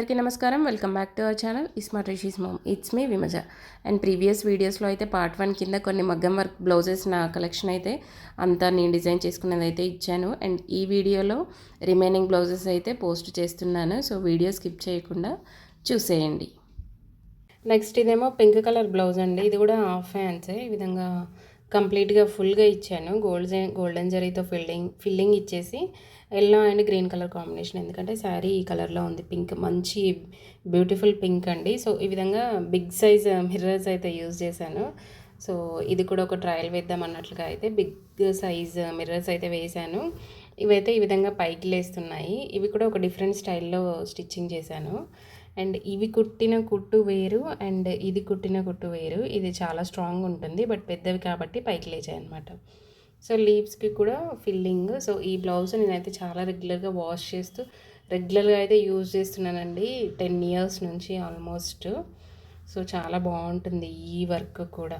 అందరికీ నమస్కారం. Welcome back to our channel. ISmart Rishi's mom. It's me Vimaja. And previous వీడియోస్లో అయితే part one కింద కొన్ని మగ్గం వర్క్ బ్లౌజెస్ నా కలెక్షన్ అయితే అంతా నేను డిజైన్ చేసుకున్నది అయితే ఇచ్చాను. అండ్ ఈ వీడియోలో రిమైనింగ్ బ్లౌజెస్ అయితే పోస్ట్ చేస్తున్నాను. సో వీడియో స్కిప్ చేయకుండా చూసేయండి. నెక్స్ట్ ఇదేమో పింక్ కలర్ బ్లౌజ్ అండి. ఇది కూడా హాఫ్ హ్యాండ్సే ఈ విధంగా కంప్లీట్గా ఫుల్గా ఇచ్చాను. గోల్డ్ గోల్డెన్ జరీతో ఫిల్డింగ్ ఫిల్లింగ్ ఇచ్చేసి yellow and green colour combination. ఎందుకంటే శారీ ఈ కలర్లో ఉంది. పింక్ మంచి బ్యూటిఫుల్ పింక్ అండి. సో ఈ విధంగా బిగ్ సైజ్ మిర్రర్స్ అయితే యూజ్ చేశాను. సో ఇది కూడా ఒక ట్రయల్ వేద్దాం అన్నట్లుగా అయితే బిగ్ సైజ్ మిర్రర్స్ అయితే వేశాను. ఇవైతే ఈ విధంగా పైకి లేస్తున్నాయి ఇవి కూడా ఒక డిఫరెంట్ స్టైల్లో స్టిచ్చింగ్ చేశాను. అండ్ ఇవి కుట్టిన కుట్టు వేరు అండ్ ఇది కుట్టిన కుట్టు వేరు. ఇది చాలా స్ట్రాంగ్ ఉంటుంది. బట్ పెద్దవి కాబట్టి పైకి లేచాయి అనమాట సో లీవ్స్కి కూడా ఫిల్లింగ్. సో ఈ బ్లౌజ్ నేనైతే చాలా రెగ్యులర్గా వాష్ చేస్తూ రెగ్యులర్గా అయితే యూజ్ చేస్తున్నానండి టెన్ ఇయర్స్ నుంచి ఆల్మోస్ట్. సో చాలా బాగుంటుంది ఈ వర్క్ కూడా.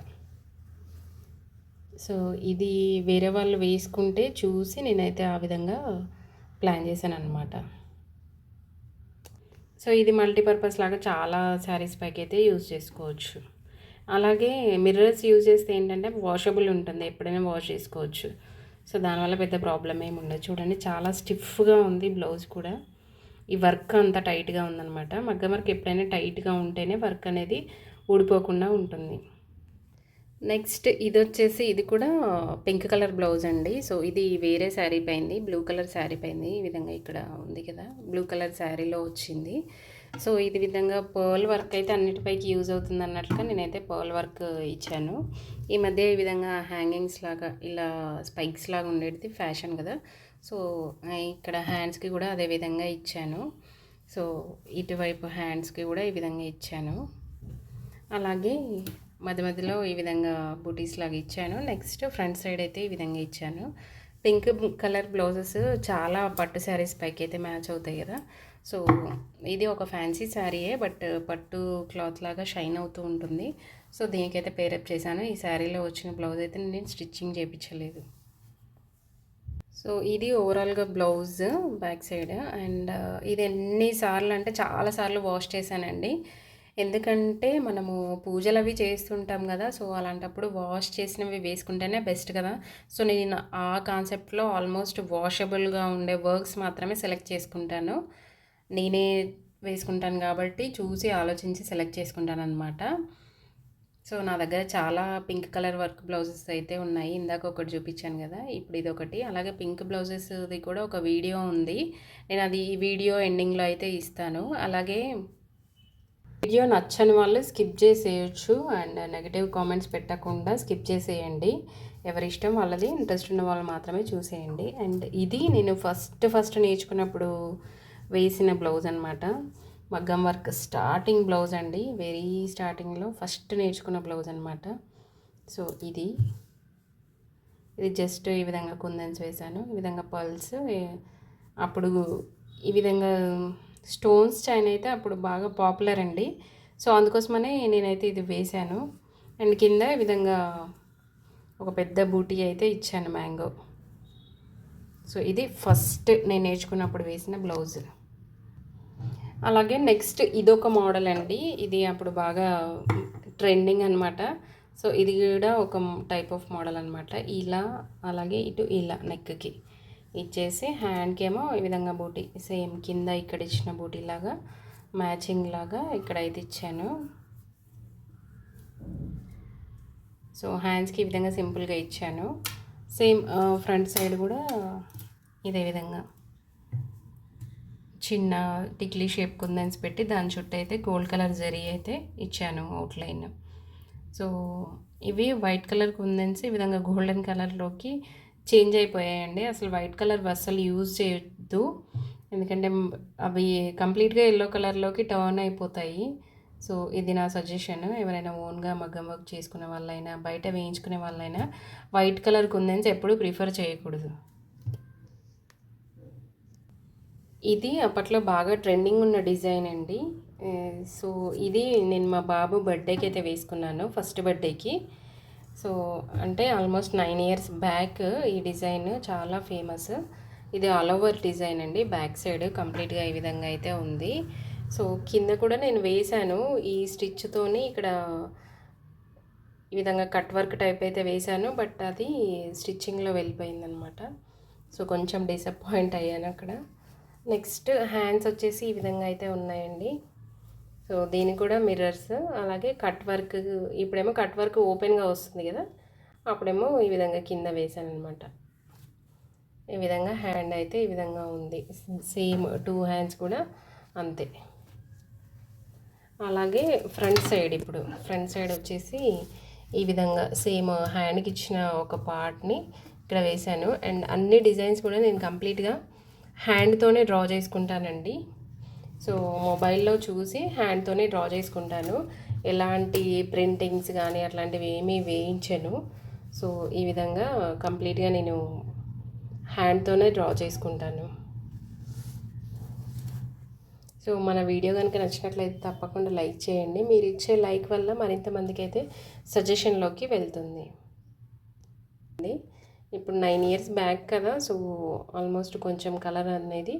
సో ఇది వేరే వాళ్ళు వేసుకుంటే చూసి నేనైతే ఆ విధంగా ప్లాన్ చేశాను అనమాట సో ఇది మల్టీపర్పస్ లాగా చాలా శారీస్ పైకి అయితే యూజ్ చేసుకోవచ్చు. అలాగే మిర్రర్స్ యూజ్ చేస్తే ఏంటంటే వాషబుల్ ఉంటుంది. ఎప్పుడైనా వాష్ చేసుకోవచ్చు. సో దానివల్ల పెద్ద ప్రాబ్లం ఏమి ఉండదు. చూడండి చాలా స్టిఫ్గా ఉంది బ్లౌజ్ కూడా. ఈ వర్క్ అంత టైట్గా ఉందనమాట మగ్గ వర్క్ ఎప్పుడైనా టైట్గా ఉంటేనే వర్క్ అనేది ఊడిపోకుండా ఉంటుంది. నెక్స్ట్ ఇది వచ్చేసి ఇది కూడా పింక్ కలర్ బ్లౌజ్ అండి. సో ఇది వేరే శారీ పైంది. బ్లూ కలర్ శారీ పైంది. ఈ విధంగా ఇక్కడ ఉంది కదా. బ్లూ కలర్ శారీలో వచ్చింది. సో ఇది విధంగా పర్ల్ వర్క్ అయితే అన్నిటిపైకి యూజ్ అవుతుంది అన్నట్లుగా నేనైతే పర్ల్ వర్క్ ఇచ్చాను. ఈ మధ్య ఈ విధంగా హ్యాంగింగ్స్ లాగా ఇలా స్పైక్స్ లాగా ఉండేది ఫ్యాషన్ కదా. సో ఇక్కడ హ్యాండ్స్కి కూడా అదే విధంగా ఇచ్చాను. సో ఇటువైపు హ్యాండ్స్కి కూడా ఈ విధంగా ఇచ్చాను. అలాగే మధ్య మధ్యలో ఈ విధంగా బూటీస్ లాగా ఇచ్చాను. నెక్స్ట్ ఫ్రంట్ సైడ్ అయితే ఈ విధంగా ఇచ్చాను. పింక్ కలర్ బ్లౌజెస్ చాలా పట్టు శారీస్ పైకి అయితే మ్యాచ్ అవుతాయి కదా. సో ఇది ఒక ఫ్యాన్సీ శారీయే బట్ పట్టు క్లాత్ లాగా షైన్ అవుతూ ఉంటుంది. సో దీనికైతే పేరప్ చేశాను. ఈ శారీలో వచ్చిన బ్లౌజ్ అయితే నేను స్టిచ్చింగ్ చేయించలేదు సో ఇది ఓవరాల్గా బ్లౌజ్ బ్యాక్ సైడ్. అండ్ ఇది ఎన్నిసార్లు అంటే చాలాసార్లు వాష్ చేశానండి. ఎందుకంటే మనము పూజలు అవి చేస్తుంటాం కదా సో అలాంటప్పుడు వాష్ చేసినవి వేసుకుంటేనే బెస్ట్ కదా. సో నేను ఆ కాన్సెప్ట్లో ఆల్మోస్ట్ వాషబుల్గా ఉండే వర్క్స్ మాత్రమే సెలెక్ట్ చేసుకుంటాను. నేనే వేసుకుంటాను కాబట్టి చూసి ఆలోచించి సెలెక్ట్ చేసుకుంటాను అనమాట సో నా దగ్గర చాలా పింక్ కలర్ వర్క్ బ్లౌజెస్ అయితే ఉన్నాయి. ఇందాక ఒకటి చూపించాను కదా ఇప్పుడు ఇది ఒకటి. అలాగే పింక్ బ్లౌజెస్ది కూడా ఒక వీడియో ఉంది. నేను అది ఈ వీడియో ఎండింగ్లో అయితే ఇస్తాను. అలాగే వీడియో నచ్చని వాళ్ళు స్కిప్ చేసేయచ్చు అండ్ నెగిటివ్ కామెంట్స్ పెట్టకుండా స్కిప్ చేసేయండి. ఎవరి ఇష్టం వాళ్ళది ఇంట్రెస్ట్ ఉన్న వాళ్ళు మాత్రమే చూసేయండి. అండ్ ఇది నేను ఫస్ట్ ఫస్ట్ నేర్చుకున్నప్పుడు వేసిన బ్లౌజ్ అనమాట మగ్గం వర్క్ స్టార్టింగ్ బ్లౌజ్ అండి. వెరీ స్టార్టింగ్లో ఫస్ట్ నేర్చుకున్న బ్లౌజ్ అనమాట సో ఇది. ఇది జస్ట్ ఈ విధంగా కుందన్స్ వేశాను. ఈ విధంగా పల్స్ అప్పుడు ఈ విధంగా స్టోన్స్ చైన్ అయితే అప్పుడు బాగా పాపులర్ అండి. సో అందుకోసమనే నేనైతే ఇది వేశాను. అండ్ కింద ఈ విధంగా ఒక పెద్ద బూటీ అయితే ఇచ్చాను మ్యాంగో. సో ఇది ఫస్ట్ నేను నేర్చుకున్నప్పుడు వేసిన బ్లౌజ్. అలాగే నెక్స్ట్ ఇదొక మోడల్ అండి. ఇది అప్పుడు బాగా ట్రెండింగ్ అనమాట సో ఇది కూడా ఒక టైప్ ఆఫ్ మోడల్ అనమాట ఇలా అలాగే ఇటు ఇలా నెక్కి ఇచ్చేసి హ్యాండ్కి ఏమో ఈ విధంగా బూటీ సేమ్ కింద ఇక్కడ ఇచ్చిన బూటీ లాగా మ్యాచింగ్ లాగా ఇక్కడ అయితే ఇచ్చాను సో హ్యాండ్స్కి ఈ విధంగా సింపుల్గా ఇచ్చాను. సేమ్ ఫ్రంట్ సైడ్ కూడా ఇదే విధంగా. చిన్న టిక్లీ షేప్ కుందన్స్ పెట్టి దాని చుట్టూ అయితే గోల్డ్ కలర్ జరీ అయితే ఇచ్చాను అవుట్లైన్. సో ఇవి వైట్ కలర్ కుందన్స్ ఈ విధంగా గోల్డెన్ కలర్లోకి చేంజ్ అయిపోయాయండి. అసలు వైట్ కలర్ అస్సలు యూజ్ చేయొద్దు. ఎందుకంటే అవి కంప్లీట్గా ఎల్లో కలర్లోకి టర్న్ అయిపోతాయి. సో ఇది నా సజెషన్. ఎవరైనా ఓన్గా మగ్గం వర్క్ చేసుకునే వాళ్ళైనా బయట వేయించుకునే వాళ్ళైనా వైట్ కలర్ కుందన్స్ ఎప్పుడు ప్రిఫర్ చేయకూడదు. ఇది అప్పట్లో బాగా ట్రెండింగ్ ఉన్న డిజైన్ అండి. సో ఇది నేను మా బాబు బర్త్డేకి అయితే వేసుకున్నాను ఫస్ట్ బర్త్డేకి. సో అంటే ఆల్మోస్ట్ నైన్ ఇయర్స్ బ్యాక్ ఈ డిజైన్ చాలా ఫేమస్. ఇది ఆల్ ఓవర్ డిజైన్ అండి బ్యాక్ సైడ్ కంప్లీట్గా ఈ విధంగా అయితే ఉంది. సో కింద కూడా నేను వేశాను ఈ స్టిచ్తోని ఇక్కడ ఈ విధంగా కట్ వర్క్ టైప్ అయితే వేశాను బట్ అది స్టిచ్చింగ్లో వెళ్ళిపోయిందనమాట. సో కొంచెం డిసప్పాయింట్ అయ్యాను అక్కడ. నెక్స్ట్ హ్యాండ్స్ వచ్చేసి ఈ విధంగా అయితే ఉన్నాయండి. సో దీనికి కూడా మిర్రర్స్ అలాగే కట్ వర్క్ ఇప్పుడేమో కట్ వర్క్ ఓపెన్గా వస్తుంది కదా అప్పుడేమో ఈ విధంగా కింద వేసాను అనమాట ఈ విధంగా హ్యాండ్ అయితే ఈ విధంగా ఉంది. సేమ్ టూ హ్యాండ్స్ కూడా అంతే. అలాగే ఫ్రంట్ సైడ్ ఇప్పుడు ఫ్రంట్ సైడ్ వచ్చేసి ఈ విధంగా సేమ్ హ్యాండ్కి ఇచ్చిన ఒక పార్ట్ని ఇక్కడ వేశాను. అండ్ అన్ని డిజైన్స్ కూడా నేను కంప్లీట్గా హ్యాండ్తోనే డ్రా చేసుకుంటానండి. సో మొబైల్లో చూసి హ్యాండ్తోనే డ్రా చేసుకుంటాను. ఎలాంటి ప్రింటింగ్స్ కానీ అట్లాంటివి ఏమీ వేయించను. సో ఈ విధంగా కంప్లీట్గా నేను హ్యాండ్తోనే డ్రా చేసుకుంటాను. సో మన వీడియో కనుక నచ్చినట్లయితే తప్పకుండా లైక్ చేయండి. మీరు ఇచ్చే లైక్ వల్ల మరింత మందికి అయితే సజెషన్లోకి వెళ్తుంది. ఇప్పుడు నైన్ ఇయర్స్ బ్యాక్ కదా సో ఆల్మోస్ట్ కొంచెం కలర్ అనేది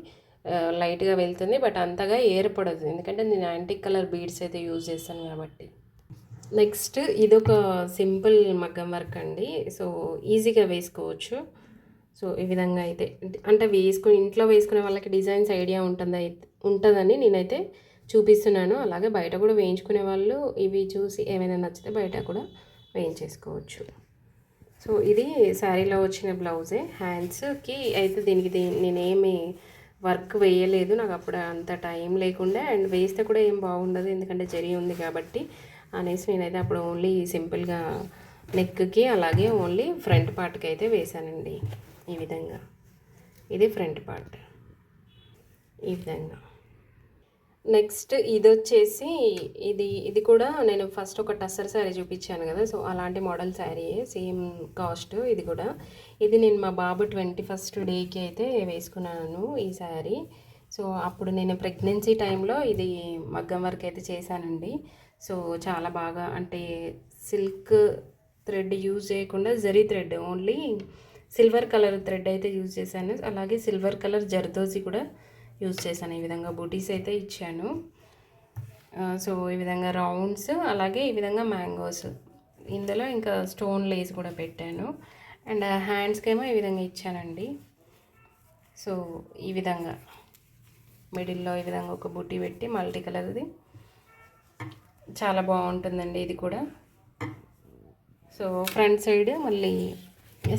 లైట్గా వెళ్తుంది బట్ అంతగా ఏర్పడదు ఎందుకంటే నేను యాంటిక్ కలర్ బీడ్స్ అయితే యూజ్ చేస్తాను కాబట్టి. నెక్స్ట్ ఇదొక సింపుల్ మగ్గం వర్క్ అండి. సో ఈజీగా వేసుకోవచ్చు. సో ఈ విధంగా అయితే అంటే వేసుకుని ఇంట్లో వేసుకునే వాళ్ళకి డిజైన్స్ ఐడియా ఉంటుంది ఉంటుందని నేనైతే చూపిస్తున్నాను. అలాగే బయట కూడా వేయించుకునే వాళ్ళు ఇవి చూసి ఏమైనా నచ్చితే బయట కూడా వేయించేసుకోవచ్చు. సో ఇది శారీలో వచ్చిన బ్లౌజే. హ్యాండ్స్కి అయితే దీనికి నేనేమి వర్క్ వేయలేదు. నాకు అప్పుడు అంత టైం లేకుండా అండ్ వేస్తే కూడా ఏం బాగుండదు. ఎందుకంటే జరి ఉంది కాబట్టి అనేసి నేనైతే అప్పుడు ఓన్లీ సింపుల్గా నెక్కి అలాగే ఓన్లీ ఫ్రంట్ పార్ట్కి అయితే వేశానండి. ఈ విధంగా. ఇది ఫ్రంట్ పార్ట్. ఈ విధంగా. నెక్స్ట్ ఇది వచ్చేసి ఇది ఇది కూడా నేను ఫస్ట్ ఒక టస్సర్ శారీ చూపించాను కదా సో అలాంటి మోడల్ శారీ సేమ్ కాస్ట్ ఇది కూడా. ఇది నేను మా బాబు ట్వంటీ ఫస్ట్ డేకి అయితే వేసుకున్నాను ఈ శారీ. సో అప్పుడు నేను ప్రెగ్నెన్సీ టైంలో ఇది మగ్గం వర్క్ అయితే చేశానండి. సో చాలా బాగా అంటే సిల్క్ థ్రెడ్ యూజ్ చేయకుండా zari thread only silver colour thread అయితే యూజ్ చేశాను. అలాగే సిల్వర్ కలర్ జర్దోసి కూడా యూజ్ చేశాను. ఈ విధంగా బూటీస్ అయితే ఇచ్చాను. సో ఈ విధంగా రౌండ్స్ అలాగే ఈ విధంగా మ్యాంగోస్. ఇందులో ఇంకా స్టోన్ లేస్ కూడా పెట్టాను. అండ్ హ్యాండ్స్కి ఏమో ఈ విధంగా ఇచ్చానండి. సో ఈ విధంగా. మిడిల్లో ఈ విధంగా ఒక బుట్టి పెట్టి మల్టీ కలర్ది. చాలా బాగుంటుందండి ఇది కూడా. సో ఫ్రంట్ సైడ్ మళ్ళీ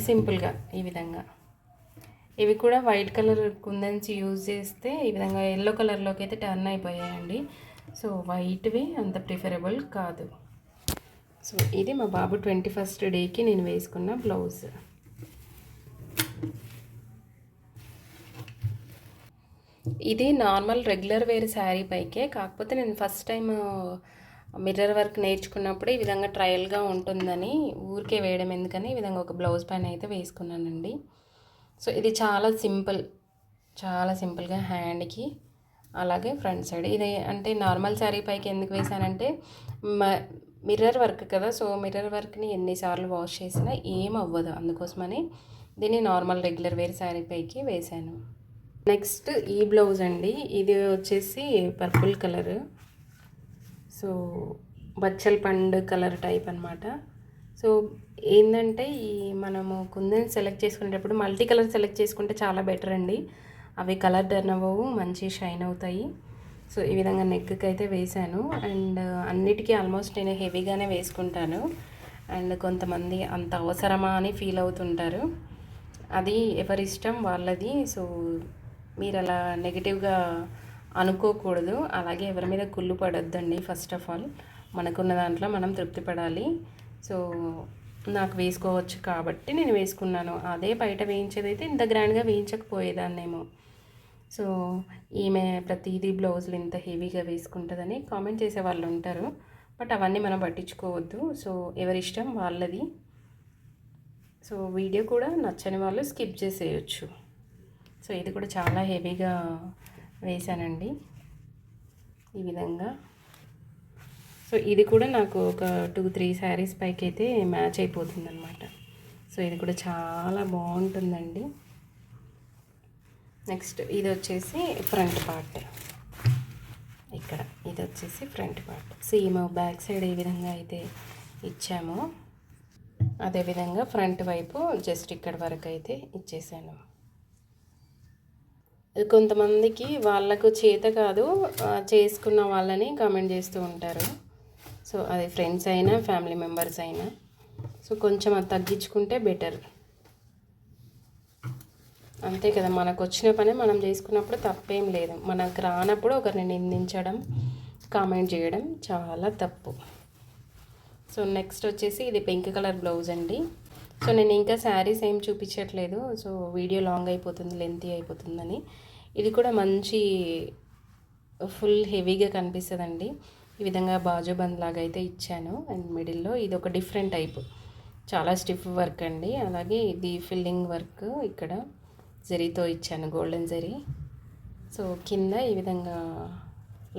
సింపుల్గా ఈ విధంగా. ఇవి కూడా వైట్ కలర్ కుందన్స్ యూజ్ చేస్తే ఈ విధంగా ఎల్లో కలర్లోకి అయితే టర్న్ అయిపోయాయండి. సో వైట్వి అంత ప్రిఫరబుల్ కాదు. సో ఇది మా బాబు ట్వంటీ ఫస్ట్ డేకి నేను వేసుకున్న బ్లౌజ్ ఇది నార్మల్ రెగ్యులర్ వేర్ శారీ పైకే. కాకపోతే నేను first time mirror uh, work నేర్చుకున్నప్పుడు ఈ విధంగా ట్రయల్గా ఉంటుందని ఊరికే వేయడం. ఎందుకని ఈ విధంగా ఒక బ్లౌజ్ పైన అయితే వేసుకున్నానండి. సో ఇది చాలా సింపుల్ చాలా సింపుల్గా హ్యాండ్కి అలాగే ఫ్రంట్ సైడ్. ఇది అంటే నార్మల్ శారీ పైకి ఎందుకు వేసానంటే మిర్రర్ వర్క్ కదా సో మిర్రర్ వర్క్ని ఎన్నిసార్లు వాష్ చేసినా ఏం అవ్వదు అందుకోసమని దీన్ని నార్మల్ రెగ్యులర్ వేర్ శారీ పైకి వేశాను. నెక్స్ట్ ఈ బ్లౌజ్ అండి. ఇది వచ్చేసి పర్పుల్ కలర్. సో బచ్చల్ పండు కలర్ టైప్ అనమాట సో ఏంటంటే ఈ మనము కుందని సెలెక్ట్ చేసుకునేటప్పుడు మల్టీ కలర్ సెలెక్ట్ చేసుకుంటే చాలా బెటర్ అండి. అవి కలర్ టర్న్ అవ్వవు మంచి షైన్ అవుతాయి. సో ఈ విధంగా నెక్కి అయితే వేశాను. అండ్ అన్నిటికీ ఆల్మోస్ట్ నేను హెవీగానే వేసుకుంటాను. అండ్ కొంతమంది అంత అవసరమా అని ఫీల్ అవుతుంటారు. అది ఎవరిష్టం వాళ్ళది. సో మీరు అలా నెగిటివ్గా అనుకోకూడదు. అలాగే ఎవరి మీద కుళ్ళు పడొద్దండి ఫస్ట్ ఆఫ్ ఆల్ మనకున్న దాంట్లో మనం తృప్తి పడాలి. సో నాకు వేసుకోవచ్చు కాబట్టి నేను వేసుకున్నాను. అదే బయట వేయించేదైతే ఇంత గ్రాండ్గా వేయించకపోయేదాన్నేమో. సో ఈమె ప్రతిదీ బ్లౌజులు ఇంత హెవీగా వేసుకుంటుందని కామెంట్ చేసే వాళ్ళు ఉంటారు. బట్ అవన్నీ మనం పట్టించుకోవద్దు. సో ఎవరిష్టం వాళ్ళది. సో వీడియో కూడా నచ్చని వాళ్ళు స్కిప్ చేసేయచ్చు. సో ఇది కూడా చాలా హెవీగా వేశానండి. ఈ విధంగా సో ఇది కూడా నాకు ఒక టూ త్రీ శారీస్ పైకి అయితే మ్యాచ్ అయిపోతుంది అనమాట సో ఇది కూడా చాలా బాగుంటుందండి. నెక్స్ట్ ఇది వచ్చేసి ఫ్రంట్ పార్ట్ ఇక్కడ ఇది వచ్చేసి front part same back side ఏ విధంగా అయితే ఇచ్చామో అదేవిధంగా ఫ్రంట్ వైపు జస్ట్ ఇక్కడ వరకు అయితే ఇచ్చేసాను. కొంతమందికి వాళ్ళకు చేత కాదు చేసుకున్న వాళ్ళని కామెంట్ చేస్తూ ఉంటారు. సో అది ఫ్రెండ్స్ అయినా ఫ్యామిలీ మెంబర్స్ అయినా. సో కొంచెం అది తగ్గించుకుంటే బెటర్ అంతే కదా మనకు వచ్చిన పని మనం చేసుకున్నప్పుడు తప్పేం లేదు. మనకు రానప్పుడు ఒకరిని నిందించడం కామెంట్ చేయడం చాలా తప్పు. సో నెక్స్ట్ వచ్చేసి ఇది పింక్ కలర్ బ్లౌజ్ అండి. సో నేను ఇంకా శారీస్ ఏం చూపించట్లేదు. సో వీడియో లాంగ్ అయిపోతుంది లెంతీ అయిపోతుందని. ఇది కూడా మంచి ఫుల్ హెవీగా కనిపిస్తుందండి. ఈ విధంగా బాజు బంద్ లాగా అయితే ఇచ్చాను. అండ్ మిడిల్లో ఇది ఒక డిఫరెంట్ టైప్. చాలా స్టిఫ్ వర్క్ అండి. అలాగే ఇది ఫిల్లింగ్ వర్క్ ఇక్కడ జరీతో ఇచ్చాను గోల్డెన్ జరీ. సో కింద ఈ విధంగా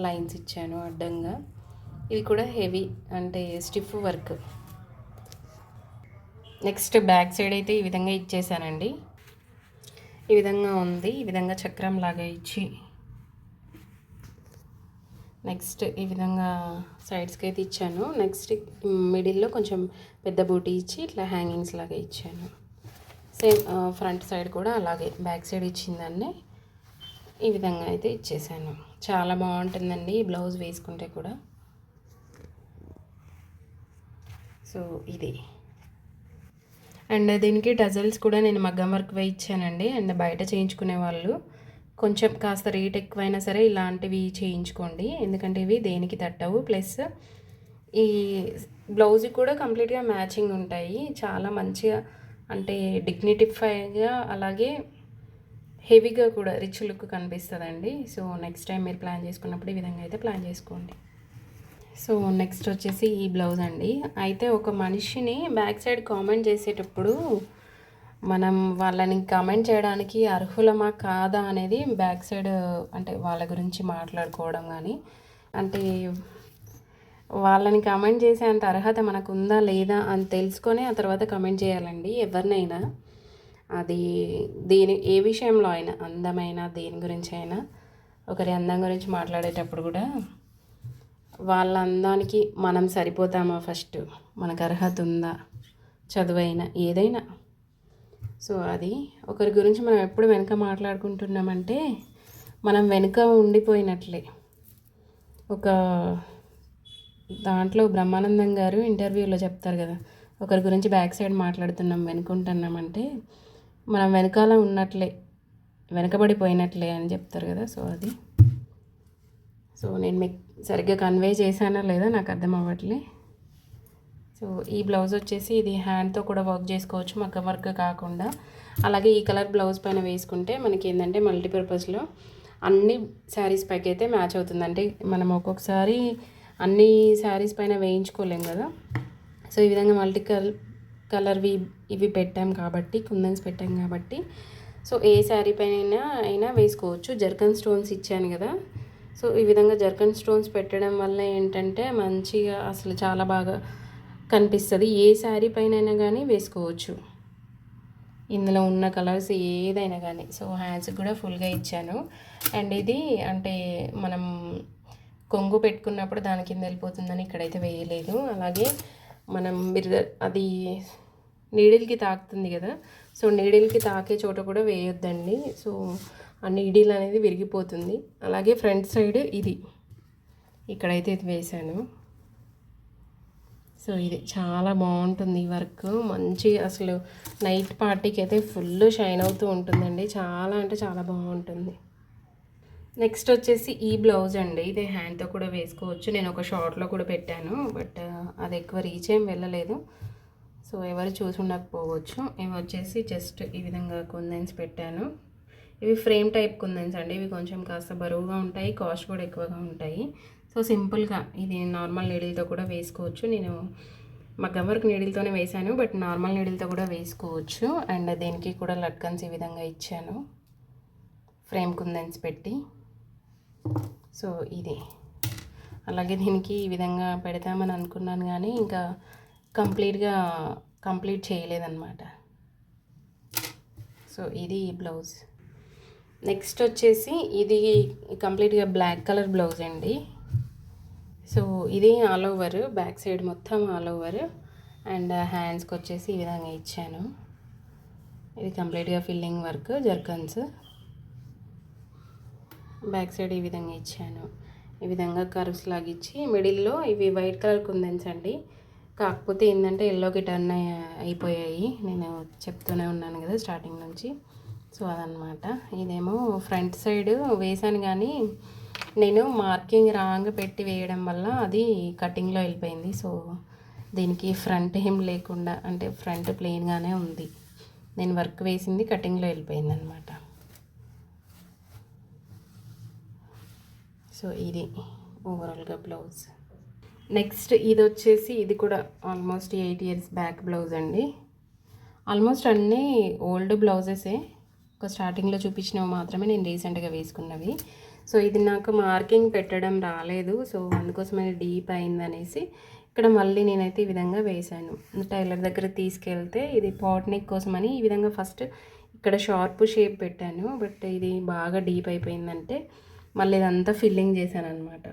లైన్స్ ఇచ్చాను అడ్డంగా. ఇది కూడా హెవీ అంటే stiff work. Next back side అయితే ఈ విధంగా ఇచ్చేసానండి. ఈ విధంగా ఉంది ఈ విధంగా చక్రం లాగా ఇచ్చి నెక్స్ట్ ఈ విధంగా సైడ్స్కి అయితే ఇచ్చాను. నెక్స్ట్ మిడిల్లో కొంచెం పెద్ద బూటీ ఇచ్చి ఇట్లా హ్యాంగింగ్స్ లాగా ఇచ్చాను. సేమ్ ఫ్రంట్ సైడ్ కూడా అలాగే బ్యాక్ సైడ్ ఇచ్చిందాన్ని ఈ విధంగా అయితే ఇచ్చేసాను. చాలా బాగుంటుందండి ఈ బ్లౌజ్ వేసుకుంటే కూడా. సో ఇది. అండ్ దీనికి డజల్స్ కూడా నేను మగ్గం వర్క్ ఇచ్చానండి. అండ్ బయట చేయించుకునే వాళ్ళు కొంచెం కాస్త రేట్ ఎక్కువైనా సరే ఇలాంటివి చేయించుకోండి. ఎందుకంటే ఇవి దేనికి తట్టవు. ప్లస్ ఈ బ్లౌజ్ కూడా కంప్లీట్గా మ్యాచింగ్ ఉంటాయి. చాలా మంచిగా అంటే డిగ్నిటిఫైగా అలాగే హెవీగా కూడా రిచ్ లుక్ కనిపిస్తుందండి. సో నెక్స్ట్ టైం మీరు ప్లాన్ చేసుకున్నప్పుడు ఈ విధంగా అయితే ప్లాన్ చేసుకోండి. సో నెక్స్ట్ వచ్చేసి ఈ బ్లౌజ్ అండి. అయితే ఒక మనిషిని బ్యాక్ సైడ్ కామెంట్ చేసేటప్పుడు మనం వాళ్ళని కమెంట్ చేయడానికి అర్హులమా కాదా అనేది బ్యాక్ సైడ్ అంటే వాళ్ళ గురించి మాట్లాడుకోవడం కానీ అంటే వాళ్ళని కమెంట్ చేసే అంత అర్హత మనకు ఉందా లేదా అని తెలుసుకొని ఆ తర్వాత కమెంట్ చేయాలండి ఎవరినైనా. అది దేని ఏ విషయంలో అయినా అందమైన దేని గురించి అయినా ఒకరి అందం గురించి మాట్లాడేటప్పుడు కూడా వాళ్ళ అందానికి మనం సరిపోతామా ఫస్ట్ మనకు అర్హత ఉందా? చదువైనా ఏదైనా. సో అది ఒకరి గురించి మనం ఎప్పుడు వెనుక మాట్లాడుకుంటున్నామంటే మనం వెనుక ఉండిపోయినట్లే. ఒక దాంట్లో బ్రహ్మానందం గారు ఇంటర్వ్యూలో చెప్తారు కదా ఒకరి గురించి బ్యాక్ సైడ్ మాట్లాడుతున్నాం వెనుకుంటున్నామంటే మనం వెనకాల ఉన్నట్లే వెనకబడిపోయినట్లే అని చెప్తారు కదా సో అది. సో నేను మీకు సరిగ్గా కన్వే చేశానా లేదా నాకు అర్థం అవ్వట్లే. సో ఈ బ్లౌజ్ వచ్చేసి ఇది హ్యాండ్తో కూడా వర్క్ చేసుకోవచ్చు మగ్గ వర్క్ కాకుండా. అలాగే ఈ కలర్ బ్లౌజ్ పైన వేసుకుంటే మనకి ఏంటంటే మల్టీపర్పస్లో అన్ని శారీస్ పైకి అయితే మ్యాచ్ అవుతుంది అంటే మనం ఒక్కొక్కసారి అన్ని శారీస్ పైన వేయించుకోలేం కదా. సో ఈ విధంగా మల్టీ కల్ కలర్వి ఇవి పెట్టాం కాబట్టి కుందన్స్ పెట్టాం కాబట్టి. సో ఏ శారీ పైన అయినా వేసుకోవచ్చు. జర్కన్ స్టోన్స్ ఇచ్చాను కదా. సో ఈ విధంగా జర్కన్ స్టోన్స్ పెట్టడం వల్ల ఏంటంటే మంచిగా అసలు చాలా బాగా కనిపిస్తుంది. ఏ శారీ పైన కానీ వేసుకోవచ్చు. ఇందులో ఉన్న కలర్స్ ఏదైనా కానీ సో హ్యాండ్స్ కూడా ఫుల్గా ఇచ్చాను. అండ్ ఇది అంటే మనం కొంగు పెట్టుకున్నప్పుడు దాని కింద వెళ్ళిపోతుందని ఇక్కడైతే వేయలేదు. అలాగే మనం బిర్గర్ అది నీడిల్కి తాకుతుంది కదా. సో నీడిల్కి తాకే చోట కూడా వేయొద్దండి. సో ఆ నీడిల్ అనేది విరిగిపోతుంది. అలాగే ఫ్రంట్ సైడ్ ఇది. ఇక్కడైతే ఇది వేశాను. సో ఇది చాలా బాగుంటుంది ఈ వర్క్. మంచి అసలు నైట్ పార్టీకి అయితే ఫుల్ షైన్ అవుతూ ఉంటుందండి. చాలా అంటే చాలా బాగుంటుంది. నెక్స్ట్ వచ్చేసి ఈ బ్లౌజ్ అండి. ఇది హ్యాండ్తో కూడా వేసుకోవచ్చు. నేను ఒక షార్ట్లో కూడా పెట్టాను. బట్ అది ఎక్కువ రీచ్ ఏం వెళ్ళలేదు. సో ఎవరు చూసి ఉండకపోవచ్చు. ఇవి వచ్చేసి జస్ట్ ఈ విధంగా కుందన్స్ పెట్టాను. ఇవి ఫ్రేమ్ టైప్ కుందన్స్ అండి. ఇవి కొంచెం కాస్త బరువుగా ఉంటాయి. కాస్ట్ కూడా ఎక్కువగా ఉంటాయి. సో సింపుల్గా ఇది నార్మల్ నీడిల్తో కూడా వేసుకోవచ్చు. నేను మగ్గం వర్క్ నీడిల్తోనే వేశాను బట్ నార్మల్ నీడిల్తో కూడా వేసుకోవచ్చు. అండ్ దీనికి కూడా లట్కన్స్ ఈ విధంగా ఇచ్చాను. ఫ్రేమ్ కుందన్స్ పెట్టి. సో ఇది. అలాగే దీనికి ఈ విధంగా పెడతామని అనుకున్నాను కానీ ఇంకా కంప్లీట్గా కంప్లీట్ చేయలేదన్నమాట. సో ఇది బ్లౌజ్. నెక్స్ట్ వచ్చేసి ఇది కంప్లీట్గా బ్లాక్ కలర్ బ్లౌజ్ అండి. సో ఇది ఆల్ ఓవర్ బ్యాక్ సైడ్ మొత్తం ఆల్ ఓవర్. అండ్ హ్యాండ్స్కి వచ్చేసి ఈ విధంగా ఇచ్చాను. ఇది కంప్లీట్గా filling work zircons. Back side ఈ విధంగా ఇచ్చాను. ఈ విధంగా కర్వ్స్ లాగా ఇచ్చి మిడిల్లో ఇవి వైట్ కలర్ కుందన్స్ అండి. కాకపోతే ఏంటంటే ఎల్లోకి టర్న్ అయిపోయాయి. నేను చెప్తూనే ఉన్నాను కదా స్టార్టింగ్ నుంచి. సో అదనమాట ఇదేమో ఫ్రంట్ సైడ్ వేసాను కానీ నేను మార్కింగ్ రాంగ్ పెట్టి వేయడం వల్ల అది కటింగ్లో వెళ్ళిపోయింది. సో దీనికి ఫ్రంట్ ఏం లేకుండా అంటే ఫ్రంట్ ప్లెయిన్గానే ఉంది. నేను వర్క్ వేసింది కటింగ్లో వెళ్ళిపోయింది అనమాట సో ఇది ఓవరాల్గా బ్లౌజ్. నెక్స్ట్ ఇది వచ్చేసి ఇది కూడా almost eight years back blouse అండి. ఆల్మోస్ట్ అన్నీ ఓల్డ్ బ్లౌజెసే. ఒక స్టార్టింగ్లో చూపించినవి మాత్రమే నేను రీసెంట్గా వేసుకున్నవి. సో ఇది నాకు మార్కింగ్ పెట్టడం రాలేదు. సో అందుకోసం అది డీప్ అయిందనేసి ఇక్కడ మళ్ళీ నేనైతే ఈ విధంగా వేశాను. టైలర్ దగ్గర తీసుకెళ్తే ఇది పాట్ నెక్ కోసమని ఈ విధంగా ఫస్ట్ ఇక్కడ షార్ప్ షేప్ పెట్టాను. బట్ ఇది బాగా డీప్ అయిపోయిందంటే మళ్ళీ ఇదంతా ఫిల్లింగ్ చేశాను అనమాట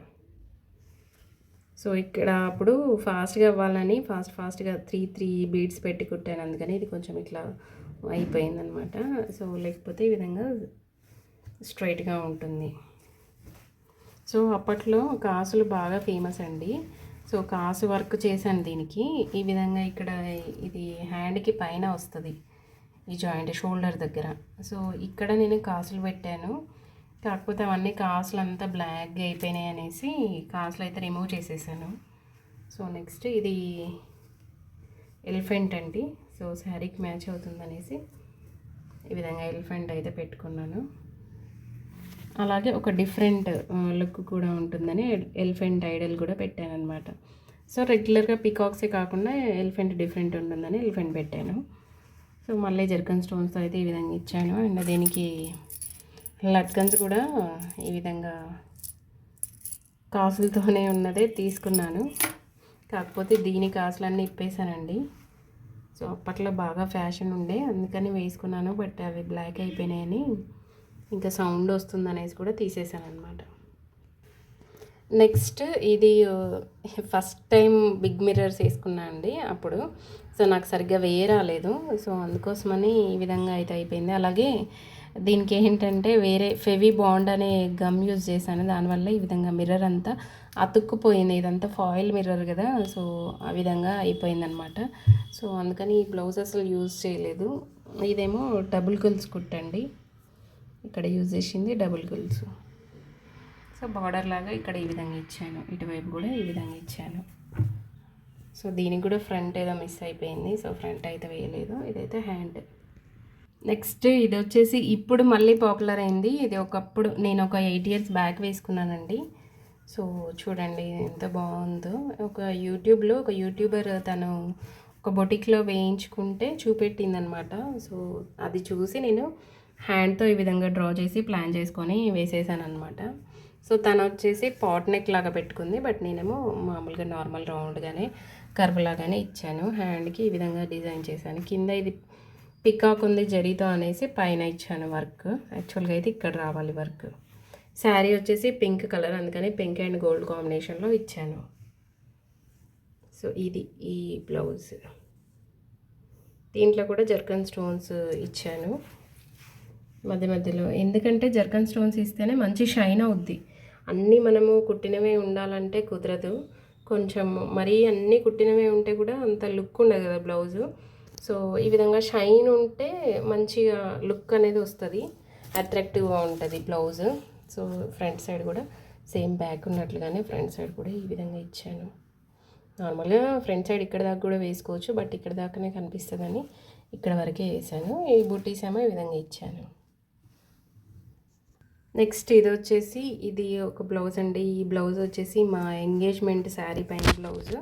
సో ఇక్కడ అప్పుడు ఫాస్ట్గా అవ్వాలని ఫాస్ట్ ఫాస్ట్గా త్రీ త్రీ బీడ్స్ పెట్టి కుట్టాను. అందుకని ఇది కొంచెం ఇట్లా అయిపోయిందనమాట సో లేకపోతే ఈ విధంగా స్ట్రైట్గా ఉంటుంది. సో అప్పట్లో కాసులు బాగా ఫేమస్ అండి. సో కాసు వర్క్ చేశాను దీనికి. ఈ విధంగా ఇక్కడ ఇది హ్యాండ్కి పైన వస్తుంది. ఈ జాయింట్ షోల్డర్ దగ్గర. సో ఇక్కడ నేను కాసులు పెట్టాను. కాకపోతే అవన్నీ కాసులు అంతా బ్లాక్గా అయిపోయినాయి అనేసి కాసులు అయితే రిమూవ్ చేసేసాను. సో నెక్స్ట్ ఇది ఎలిఫెంట్ అండి. సో శారీకి మ్యాచ్ అవుతుందనేసి ఈ విధంగా ఎలిఫెంట్ అయితే పెట్టుకున్నాను. అలాగే ఒక డిఫరెంట్ లుక్ కూడా ఉంటుందని ఎలిఫెంట్ ఐడల్ కూడా పెట్టాను అనమాట సో రెగ్యులర్గా పికాక్సే కాకుండా ఎలిఫెంట్ డిఫరెంట్ ఉంటుందని ఎలిఫెంట్ పెట్టాను. సో మళ్ళీ జర్కన్ స్టోన్స్తో అయితే ఈ విధంగా ఇచ్చాను. అండ్ దీనికి లట్కన్స్ కూడా ఈ విధంగా కాసులతోనే ఉన్నదే తీసుకున్నాను. కాకపోతే దీని కాసులన్నీ ఇప్పేశానండి. సో అప్పట్లో బాగా ఫ్యాషన్ ఉండే అందుకని వేసుకున్నాను బట్ అవి బ్లాక్ అయిపోయినాయని ఇంకా సౌండ్ వస్తుంది అనేసి కూడా తీసేసాను అనమాట నెక్స్ట్ ఇది ఫస్ట్ టైం బిగ్ మిర్రర్స్ వేసుకున్నా అండి అప్పుడు. సో నాకు సరిగ్గా వేయ రాలేదు. సో అందుకోసమని ఈ విధంగా అయితే అయిపోయింది. అలాగే దీనికి ఏంటంటే వేరే ఫెవీ బాండ్ అనే గమ్ యూజ్ చేశాను. దానివల్ల ఈ విధంగా మిర్రర్ అంతా అతుక్కుపోయింది. ఇదంతా ఫాయిల్ మిర్రర్ కదా. సో ఆ విధంగా అయిపోయిందనమాట సో అందుకని ఈ బ్లౌజ్ అసలు యూజ్ చేయలేదు. ఇదేమో డబుల్ గుల్స్ కుట్టండి. ఇక్కడ యూజ్ చేసింది డబుల్ గుల్స్. సో బార్డర్ లాగా ఇక్కడ ఈ విధంగా ఇచ్చాను. ఇటువైపు కూడా ఈ విధంగా ఇచ్చాను. సో దీనికి కూడా ఫ్రంట్ ఏదో మిస్ అయిపోయింది. సో ఫ్రంట్ అయితే వేయలేదు. ఇదైతే హ్యాండ్. నెక్స్ట్ ఇది వచ్చేసి ఇప్పుడు మళ్ళీ పాపులర్ అయింది. ఇది ఒకప్పుడు నేను ఒక ఎయిట్ ఇయర్స్ బ్యాక్ వేసుకున్నానండి. సో చూడండి ఎంత బాగుందో. ఒక యూట్యూబ్లో ఒక యూట్యూబర్ తను ఒక బొటిక్లో వేయించుకుంటే చూపెట్టిందనమాట. సో అది చూసి నేను హ్యాండ్తో ఈ విధంగా డ్రా చేసి ప్లాన్ చేసుకొని వేసేసాను అనమాట సో తను వచ్చేసి పాట్ నెక్ లాగా పెట్టుకుంది. బట్ నేనేమో మామూలుగా నార్మల్ రౌండ్గానే కర్వ్ లాగానే ఇచ్చాను. హ్యాండ్కి ఈ విధంగా డిజైన్ చేశాను. కింద ఇది పికాక్ ఉంది జరీతో అనేసి పైన ఇచ్చాను వర్క్. యాక్చువల్గా అయితే ఇక్కడ రావాలి వర్క్. శారీ వచ్చేసి పింక్ కలర్ అందుకని పింక్ అండ్ గోల్డ్ కాంబినేషన్లో ఇచ్చాను. సో ఇది ఈ బ్లౌజ్. దీంట్లో కూడా జర్కన్ స్టోన్స్ ఇచ్చాను. మధ్య మధ్యలో. ఎందుకంటే జర్కన్ స్టోన్స్ ఇస్తేనే మంచి షైన్ అవుద్ది. అన్నీ మనము కుట్టినవే ఉండాలంటే కుదరదు. కొంచెం మరీ అన్నీ కుట్టినవే ఉంటే కూడా అంత లుక్ ఉండదు కదా బ్లౌజు. సో ఈ విధంగా షైన్ ఉంటే మంచిగా లుక్ అనేది వస్తుంది. అట్రాక్టివ్గా ఉంటుంది బ్లౌజ్. సో ఫ్రంట్ సైడ్ కూడా సేమ్ బ్యాక్ ఉన్నట్లుగానే ఫ్రంట్ సైడ్ కూడా ఈ విధంగా ఇచ్చాను. నార్మల్గా ఫ్రంట్ సైడ్ ఇక్కడ దాకా కూడా వేసుకోవచ్చు బట్ ఇక్కడ దాకానే కనిపిస్తుందని ఇక్కడ వరకే వేసాను. ఈ బుటీస్ ఏమో ఈ విధంగా ఇచ్చాను. నెక్స్ట్ ఇది వచ్చేసి ఇది ఒక బ్లౌజ్ అండి. ఈ బ్లౌజ్ వచ్చేసి మా ఎంగేజ్మెంట్ శారీ పైన బ్లౌజ్.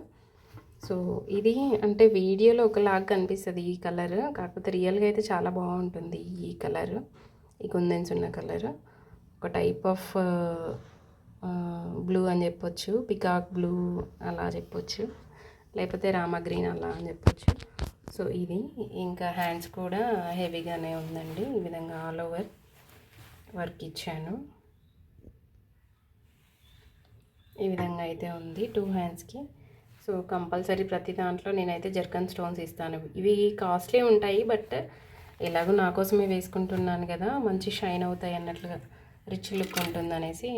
సో ఇది అంటే వీడియోలో ఒకలాగా కనిపిస్తుంది ఈ కలర్. కాకపోతే రియల్గా అయితే చాలా బాగుంటుంది ఈ కలర్. ఈ కుందన్స్ ఉన్న కలర్. ఒక టైప్ ఆఫ్ బ్లూ అని చెప్పొచ్చు పికాక్ బ్లూ అలా చెప్పొచ్చు లేకపోతే రామ గ్రీన్ అలా అని చెప్పొచ్చు. సో ఇది ఇంకా హ్యాండ్స్ కూడా హెవీగానే ఉందండి. ఈ విధంగా ఆల్ ఓవర్. వర్క్ ఇచ్చాను. ఈ విధంగా అయితే ఉంది టూ హ్యాండ్స్కి సో కంపల్సరీ ప్రతి దాంట్లో నేనైతే జర్కన్ స్టోన్స్ ఇస్తాను. ఇవి కాస్ట్లీ ఉంటాయి బట్ ఎలాగో నా కోసమే వేసుకుంటున్నాను కదా మంచి షైన్ అవుతాయి అన్నట్లుగా రిచ్ లుక్ ఉంటుంది అనేసి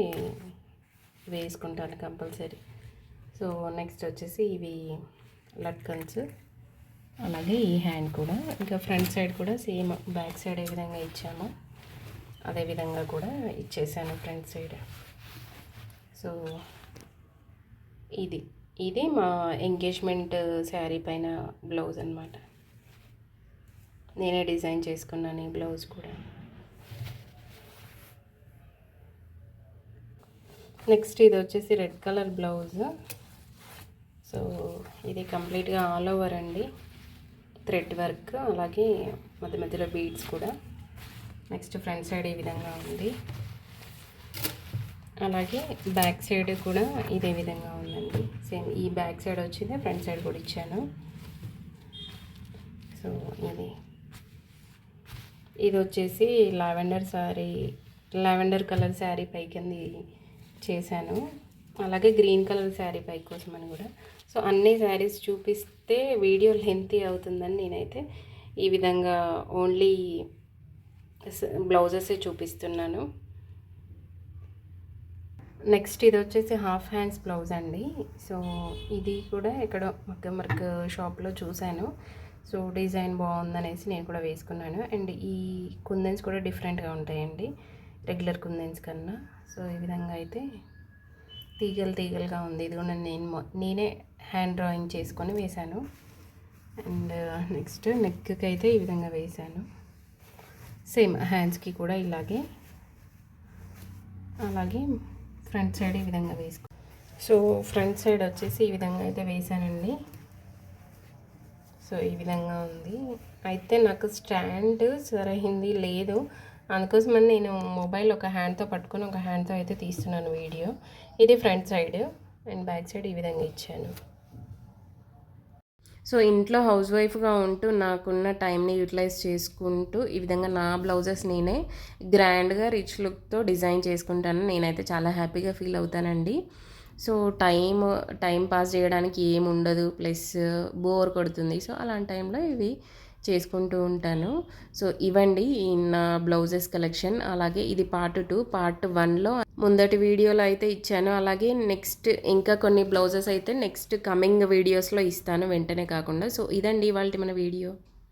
వేసుకుంటాను కంపల్సరీ. సో నెక్స్ట్ వచ్చేసి ఇవి లట్కన్స్. అలాగే ఈ హ్యాండ్ కూడా ఇంకా ఫ్రంట్ సైడ్ కూడా సేమ్ బ్యాక్ సైడ్ ఏ విధంగా ఇచ్చాము. అదే విధంగా కూడా ఇచ్చేసాను ఫ్రంట్ సైడ్. సో ఇది ఇది మా ఎంగేజ్మెంట్ శారీ పైన బ్లౌజ్ అనమాట నేనే డిజైన్ చేసుకున్నాను ఈ బ్లౌజ్ కూడా. నెక్స్ట్ ఇది వచ్చేసి రెడ్ కలర్ బ్లౌజ్. సో ఇది కంప్లీట్గా ఆల్ ఓవర్ అండి. థ్రెడ్ వర్క్ అలాగే మధ్య మధ్యలో బీడ్స్ కూడా. నెక్స్ట్ ఫ్రంట్ సైడ్ ఈ విధంగా ఉంది. అలాగే బ్యాక్ సైడ్ కూడా ఇదే విధంగా ఉందండి. సేమ్ ఈ బ్యాక్ సైడ్ వచ్చింది ఫ్రంట్ సైడ్ కూడా ఇచ్చాను. సో ఇది. ఇది వచ్చేసి lavender sari lavender colour sari పైకి చేశాను. అలాగే గ్రీన్ కలర్ శారీ పై కోసం అని కూడా. సో అన్ని శారీస్ చూపిస్తే వీడియో లెంతీ అవుతుందని నేనైతే ఈ విధంగా ఓన్లీ బ్లౌజెసే చూపిస్తున్నాను. నెక్స్ట్ ఇది వచ్చేసి హాఫ్ హ్యాండ్స్ బ్లౌజ్ అండి. సో ఇది కూడా ఇక్కడ మగ్గం వర్క్ షాప్లో చూశాను. సో డిజైన్ బాగుందనేసి నేను కూడా వేసుకున్నాను. అండ్ ఈ కుందన్స్ కూడా డిఫరెంట్గా ఉంటాయండి. రెగ్యులర్ కుందన్స్ కన్నా. సో ఈ విధంగా అయితే తీగలు తీగలుగా ఉంది. ఇది కూడా నేను నేనే హ్యాండ్ డ్రాయింగ్ చేసుకొని వేశాను. అండ్ నెక్స్ట్ నెక్కి అయితే ఈ విధంగా వేశాను. సేమ్ హ్యాండ్స్కి కూడా ఇలాగే. అలాగే ఫ్రంట్ సైడ్ ఈ విధంగా వేసుకో. సో ఫ్రంట్ సైడ్ వచ్చేసి ఈ విధంగా అయితే వేసానండి. సో ఈ విధంగా ఉంది. అయితే నాకు స్టాండ్ సరైంది లేదు. అందుకోసమని నేను మొబైల్ ఒక హ్యాండ్తో పట్టుకొని ఒక హ్యాండ్తో అయితే తీస్తున్నాను వీడియో. ఇది front side and back side ఈ విధంగా ఇచ్చాను. సో ఇంట్లో హౌస్ వైఫ్గా ఉంటూ నాకున్న టైంని యూటిలైజ్ చేసుకుంటూ ఈ విధంగా నా బ్లౌజెస్ నేనే గ్రాండ్గా రిచ్ లుక్తో డిజైన్ చేసుకుంటాను నేనైతే చాలా హ్యాపీగా ఫీల్ అవుతానండి. సో టైం టైం పాస్ చేయడానికి ఏముండదు ప్లస్ బోర్ కొడుతుంది. సో అలాంటి టైంలో ఇవి చేసుకుంటూ ఉంటాను. సో ఇవండి నా బ్లౌజెస్ కలెక్షన్. అలాగే ఇది పార్ట్ టూ పార్ట్ వన్లో ముందటి వీడియోలో అయితే ఇచ్చాను. అలాగే నెక్స్ట్ ఇంకా కొన్ని బ్లౌజెస్ అయితే నెక్స్ట్ కమింగ్ వీడియోస్లో ఇస్తాను వెంటనే కాకుండా. సో ఇదండి ఇవాళ మన వీడియో.